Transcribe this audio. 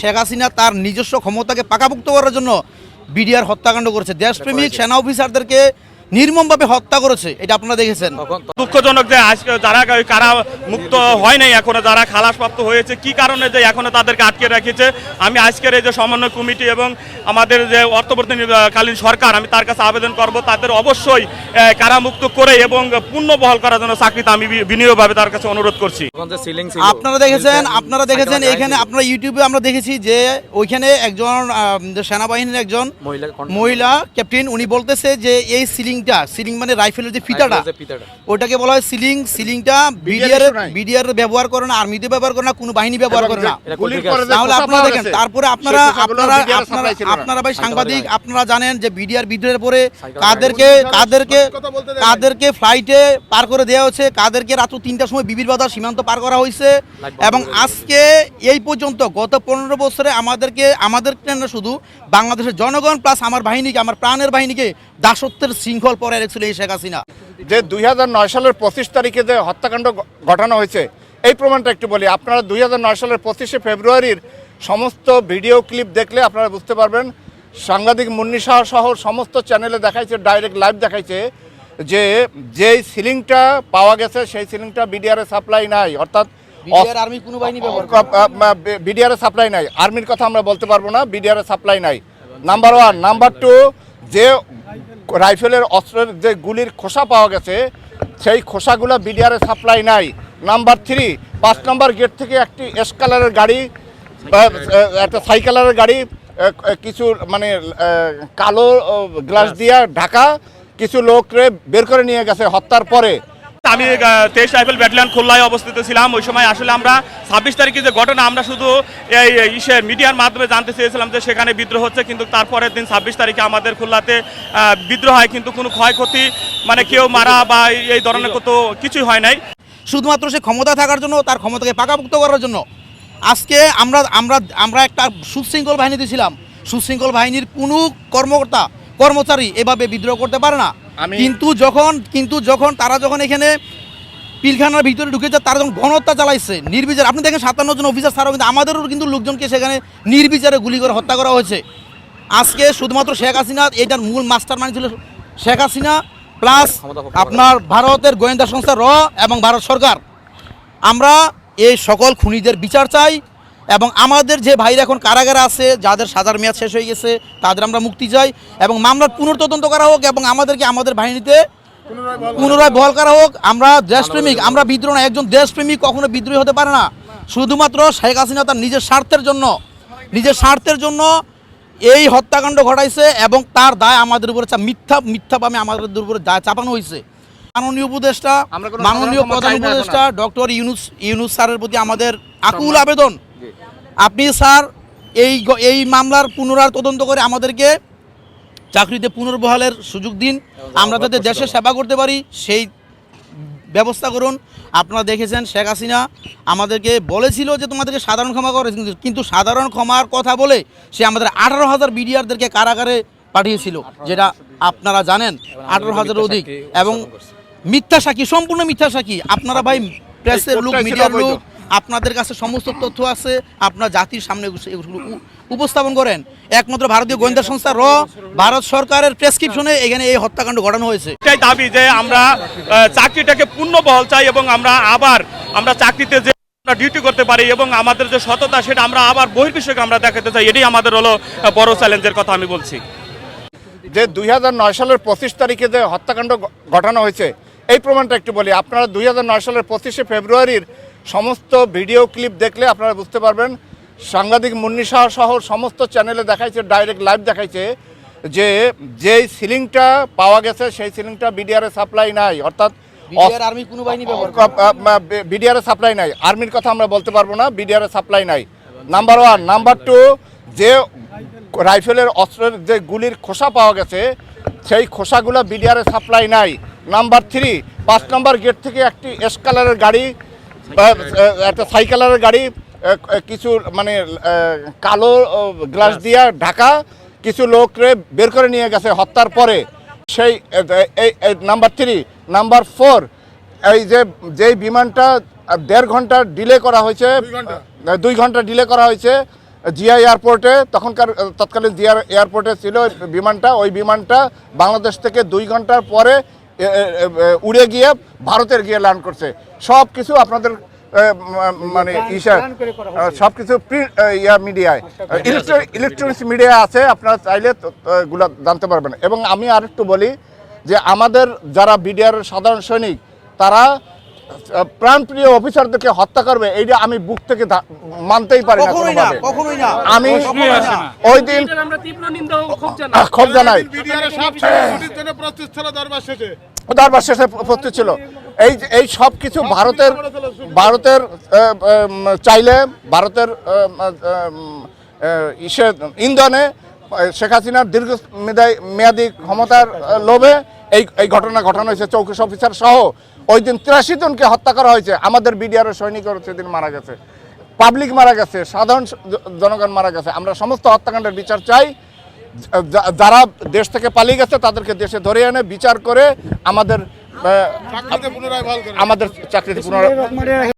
শেখ হাসিনা তার নিজস্ব ক্ষমতাকে পাকাপুক্ত করার জন্য বিডিআর হত্যাকাণ্ড করেছে। দেশপ্রেমিক সেনা অফিসারদেরকে নির্মমভাবে হত্যা করেছে এটা আপনারা দেখেছেন। দুঃখজনক যে আজকে যারা কারা মুক্ত হয় নাই এখনও যারা খালাসপ্রাপ্ত হয়েছে কি কারণে যে এখনও তাদেরকে আটকে রেখেছে? আমি আজকের এই যে সমন্বয় কমিটি এবং আমাদের যে অর্থবর্তীকালীন সরকার আমি তার কাছে আবেদন করব তাদের অবশ্যই কারামুক্ত করে এবং পূর্ণ বহাল করার জন্য চাকরিতে আমি বিনিয়োগভাবে তার কাছে অনুরোধ করছি। সিলিং আপনারা দেখেছেন আপনারা দেখেছেন এখানে আপনারা ইউটিউবে আমরা দেখেছি যে ওইখানে একজন সেনাবাহিনীর একজন মহিলা মহিলা ক্যাপ্টেন উনি বলতেছে যে এই সিলিংটা সিলিং মানে রাইফেলের যে ফিতাটা। ওটাকে বলা হয় সিলিং সিলিংটা বিডিআর বিডিআর ব্যবহার করে না আর্মিতে ব্যবহার করে না কোনো বাহিনী ব্যবহার করে না। তাহলে আপনারা দেখেন তারপরে আপনারা আপনারা আপনারা। আপনারা ভাই সাংবাদিক আপনারা জানেন যে বিডিআর বিদ্রোহের পরে কাদেরকে কাদেরকে কাদেরকে ফ্লাইটে পার করে দেওয়া হয়েছে। কাদেরকে রাত্র তিনটার সময় বিবির বাজার সীমান্ত পার করা হয়েছে। এবং আজকে এই পর্যন্ত গত পনেরো বছরে আমাদেরকে আমাদেরকে না শুধু বাংলাদেশের জনগণ প্লাস আমার বাহিনীকে আমার প্রাণের বাহিনীকে দাসত্বের শৃঙ্খল পরে রেখেছিল এই শেখ হাসিনা। যে দুই সালের পঁচিশ তারিখে যে হত্যাকাণ্ড ঘটানো হয়েছে এই প্রমাণটা একটু বলি। আপনারা দুই হাজার নয় সালের পঁচিশে ফেব্রুয়ারির সমস্ত ভিডিও ক্লিপ দেখলে আপনারা বুঝতে পারবেন সাংবাদিক মুন্নি শাহ সহ সমস্ত চ্যানেলে দেখাইছে ডাইরেক্ট লাইভ দেখাইছে যে যেই সিলিংটা পাওয়া গেছে সেই সিলিংটা বিডিআর সাপ্লাই নাই। অর্থাৎ। বিডিআর সাপ্লাই নাই। আর্মির কথা আমরা বলতে পারব না বিডিআর সাপ্লাই নাই। নাম্বার ওয়ান নাম্বার টু যে রাইফেলের অস্ত্রের যে গুলির খোসা পাওয়া গেছে, সেই খোসাগুলো বিডিআর সাপ্লাই নাই। নাম্বার থ্রি, পাঁচ নম্বর গেট থেকে একটি এস কালারের গাড়ি একটা সাইকেলারের গাড়ি কিছু মানে কালো গ্লাস দিয়া ঢাকা, কিছু লোকরে বের করে নিয়ে গেছে হত্যার পরে। আমি তেইশ রাইফেল ব্যাটালিয়ন খুলনায় অবস্থিত ছিলাম। ওই সময় আসলে আমরা ছাব্বিশ তারিখে যে ঘটনা, আমরা শুধু এই ইসের মিডিয়ার মাধ্যমে জানতে চেয়েছিলাম যে সেখানে বিদ্রোহ হচ্ছে, কিন্তু তারপরের দিন ছাব্বিশ তারিখে আমাদের খুলনাতে বিদ্রোহ হয়, কিন্তু কোনো ক্ষয়ক্ষতি মানে কেউ মারা বা এই ধরনের কত কিছুই হয় নাই। শুধুমাত্র সে ক্ষমতা থাকার জন্য, তার ক্ষমতাকে পাকাপুক্ত করার জন্য। আজকে আমরা আমরা আমরা একটা সুশৃঙ্খল বাহিনীতে ছিলাম। সুশৃঙ্খল বাহিনীর কোনো কর্মকর্তা কর্মচারী এভাবে বিদ্রোহ করতে পারে না। কিন্তু যখন কিন্তু যখন তারা যখন এখানে পিলখানার ভিতরে ঢুকে যায় তারা যখন গণহত্যা চালাইছে নির্বিচার আপনি দেখেন সাতান্ন জন অফিসার ছাড়াও কিন্তু আমাদেরও কিন্তু লোকজনকে সেখানে নির্বিচারে গুলি করে হত্যা করা হয়েছে। আজকে শুধুমাত্র শেখ হাসিনা এটার মূল মাস্টার মাইন্ড ছিল শেখ হাসিনা প্লাস আপনার ভারতের গোয়েন্দা সংস্থা র এবং ভারত সরকার। আমরা এই সকল খুনিদের বিচার চাই এবং আমাদের যে ভাইরা এখন কারাগারে আছে যাদের সাজার মেয়াদ শেষ হয়ে গেছে তাদের আমরা মুক্তি চাই এবং মামলার পুনর্তদন্ত করা হোক এবং আমাদেরকে আমাদের বাহিনীতে পুনরায় বহাল করা হোক। আমরা দেশপ্রেমিক আমরা বিদ্রোহ না একজন দেশপ্রেমিক কখনো বিদ্রোহী হতে পারে না। শুধুমাত্র শেখ হাসিনা তার নিজের স্বার্থের জন্য নিজের স্বার্থের জন্য এই হত্যাকাণ্ড ঘটাইছে এবং তার দায় আমাদের উপরে মিথ্যা মিথ্যাভাবে আমাদের উপরে দায় চাপানো হয়েছে। মাননীয় উপদেষ্টা মাননীয় প্রধান। উপদেষ্টা ডক্টর ইউনুস ইউনুস স্যারের প্রতি আমাদের আকুল আবেদন। আপনি স্যার এই এই মামলার পুনরায় তদন্ত করে আমাদেরকে চাকরিতে পুনর্বহালের সুযোগ দিন। আমরা যাতে দেশের সেবা করতে পারি সেই ব্যবস্থা করুন। আপনারা দেখেছেন শেখ হাসিনা আমাদেরকে বলেছিল যে তোমাদেরকে সাধারণ ক্ষমা করে কিন্তু- সাধারণ ক্ষমার কথা বলে সে আমাদের আঠারো হাজার বিডিআরদেরকে কারাগারে পাঠিয়েছিল যেটা আপনারা জানেন। আঠারো হাজারের অধিক। এবং মিথ্যা সাক্ষী সম্পূর্ণ মিথ্যা সাক্ষী। আপনারা ভাই প্রেসের লোক মিডিয়ার। লোক আপনাদের কাছে সমস্ত তথ্য আছে আপনার জাতির সামনে উপস্থাপন করেন। একমাত্র ভারতীয় গোয়েন্দা সংস্থা র ভারত সরকারের প্রেসক্রিপশনে এখানে এই হত্যাকাণ্ড ঘটানো হয়েছে। এটাই দাবি যে আমরা চাকরিটাকে পূর্ণ বহল চাই এবং আমরা আবার আমরা চাকরিতে যে আমরা ডিউটি করতে পারি এবং আমাদের যে সততা সেটা আমরা আবার বহির্বিশ্বকে আমরা দেখাতে চাই এটাই আমাদের হলো বড় চ্যালেঞ্জের কথা আমি বলছি। যে দুই হাজার নয় সালের পঁচিশ তারিখে যে হত্যাকাণ্ড ঘটানো হয়েছে এই প্রমাণটা একটু বলি। আপনারা দুই হাজার নয় সালের পঁচিশে ফেব্রুয়ারির সমস্ত ভিডিও ক্লিপ দেখলে আপনারা বুঝতে পারবেন। সাংবাদিক মুন্নি শাহ সহ সমস্ত চ্যানেলে দেখাইছে ডাইরেক্ট লাইভ দেখাইছে যে যেই সিলিংটা পাওয়া গেছে সেই সিলিংটা বিডিআর সাপ্লাই নাই। অর্থাৎ বিডিআর আর্মি কোনো বাহিনী। বিডিআর সাপ্লাই নাই। আর্মির কথা আমরা বলতে পারব না বিডিআর সাপ্লাই নাই। নাম্বার ওয়ান নাম্বার টু যে রাইফেলের অস্ত্রের যে গুলির খোসা পাওয়া গেছে সেই খোসাগুলো বিডিআর সাপ্লাই নাই। নাম্বার থ্রি পাঁচ নম্বর গেট থেকে একটি এস কালারের গাড়ি একটা সাইকেলের গাড়ি কিছু মানে কালো গ্লাস দিয়ে ঢাকা কিছু লোকরে বের করে নিয়ে গেছে হত্যার পরে। সেই এই নাম্বার থ্রি নাম্বার ফোর এই যে যেই বিমানটা দেড় ঘণ্টা ডিলে করা হয়েছে দুই ঘণ্টা। ডিলে করা হয়েছে জিয়া এয়ারপোর্টে তখনকার তৎকালীন জিয়া এয়ারপোর্টে ছিল বিমানটা ওই বিমানটা বাংলাদেশ থেকে দুই ঘণ্টার পরে উড়ে গিয়ে ভারতের গিয়ে ল্যান্ড করছে। সব কিছু আপনাদের মানে ইসা সব কিছু প্রিন্ট ইয়া মিডিয়ায় ইলেকট্রনিক্স মিডিয়া আছে আপনারা চাইলে তো জানতে পারবেন। এবং আমি আরেকটু বলি যে আমাদের যারা বিডিআর সাধারণ সৈনিক তারা প্রাণপ্রিয় অফিসারদেরকে হত্যা করবে এইটা আমি বুক থেকে মানতেই পারি না কখনোই না কোনোভাবে। কখনোই না আমি ওই দিন ক্ষোভ জানাই। দরবার শেষে দরবার ছিল। এই এই সব কিছু ভারতের ভারতের চাইলে ভারতের ইসে, ইন্ধনে শেখ হাসিনার দীর্ঘ মেয়াদি- ক্ষমতার লোভে এই এই ঘটনা ঘটানো হয়েছে। চৌকিশ অফিসার সহ ওই দিন তিরাশি জনকে হত্যা করা হয়েছে। আমাদের বিডিআর সৈনিকর সেদিন মারা গেছে। পাবলিক মারা গেছে। সাধারণ জনগণ মারা গেছে। আমরা সমস্ত হত্যাকাণ্ডের বিচার চাই। যারা দেশ থেকে পালিয়ে গেছে তাদেরকে দেশে ধরে এনে বিচার করে আমাদের আমাদের চাকরিতে পুনরায়